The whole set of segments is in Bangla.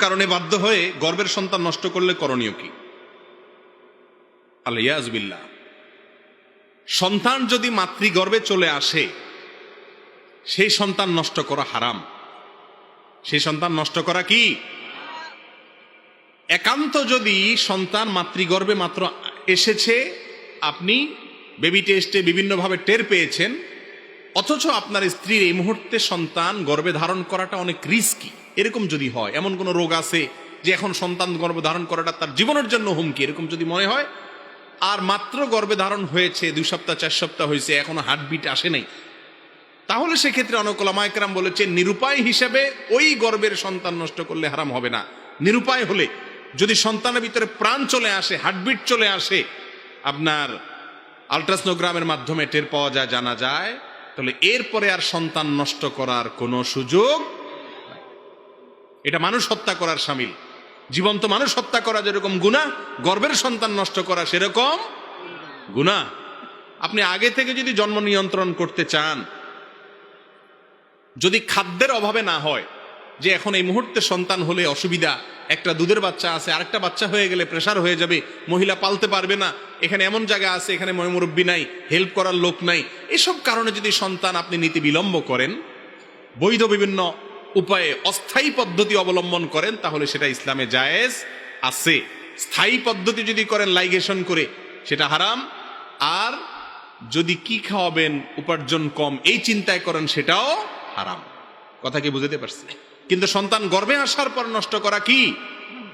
কারণে বাধ্য হয়ে গর্বের সন্তান নষ্ট করলে করণীয় কি? আলিয়াজবিল্লা সন্তান যদি মাতৃগর্ভে চলে আসে, সেই সন্তান নষ্ট করা হারাম। সেই সন্তান নষ্ট করা কি? একান্ত যদি সন্তান মাতৃগর্ভে মাত্র এসেছে, আপনি বেবি টেস্টে বিভিন্নভাবে টের পেয়েছেন অথচ আপনার স্ত্রীর এই মুহূর্তে সন্তান গর্ভে ধারণ করাটা অনেক রিস্কি এরকম যদি হয়, এমন কোনো রোগ আছে যে এখন সন্তান গর্ভে ধারণ করাটা তার জীবনের জন্য হুমকি? এরকম যদি মনে হয়? আর মাত্র গর্ভে ধারণ হয়েছে, দুই সপ্তাহ, চার সপ্তাহ হয়েছে, এখনও হার্টবিট আসে নাই। তাহলে সেক্ষেত্রে অনকলামায়করাম বলেছে নিরুপায় হিসেবে ওই গর্ভের সন্তান নষ্ট করলে হারাম হবে না। নিরুপায় হলে যদি সন্তানের ভিতরে প্রাণ চলে আসে হার্টবিট চলে আসে, আপনার আলট্রাসনোগ্রামের মাধ্যমে টের পাওয়া যায়, জানা যায় তাহলে এরপরে আর সন্তান নষ্ট করার কোনো সুযোগ এটা মানুষ হত্যা করার সামিল। জীবন্ত মানুষ হত্যা করা যেরকম গুণা, গর্বের সন্তান নষ্ট করা সেরকম গুণা। আপনি আগে থেকে যদি জন্ম নিয়ন্ত্রণ করতে চান, যদি খাদ্যের অভাবে না হয় যে এখন এই মুহূর্তে সন্তান হলে অসুবিধা, একটা দুধের বাচ্চা আছে, আরেকটা বাচ্চা হয়ে গেলে প্রেশার হয়ে যাবে, মহিলা পালতে পারবে না, এখানে এমন জায়গা আছে, এখানে মুরব্বী নাই হেল্প করার লোক নাই। এসব কারণে যদি সন্তান আপনি নীতি বিলম্ব করেন, বৈধ বিভিন্ন উপায়ে অস্থায়ী পদ্ধতি অবলম্বন করেন, তাহলে সেটা ইসলামে জায়েজ আছে। স্থায়ী পদ্ধতি যদি করেন লাইগেশন করে, সেটা হারাম। আর যদি কি খাওয়াবেন, উপার্জন কম, এই চিন্তায় করেন, সেটাও হারাম। কথা কি বুঝতে পারছি? কিন্তু সন্তান গর্বে আসার পর নষ্ট করা কি?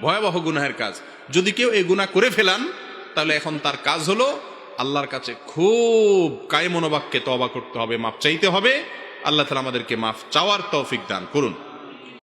ভয়াবহ গুনাহের কাজ। যদি কেউ এই গুণা করে ফেলান, তাহলে এখন তার কাজ হলো আল্লাহর কাছে খুব কায় মনোবাক্যে তবা করতে হবে, মাপ চাইতে হবে। আল্লাহ তালা আমাদেরকে মাফ চাওয়ার তৌফিক দান করুন।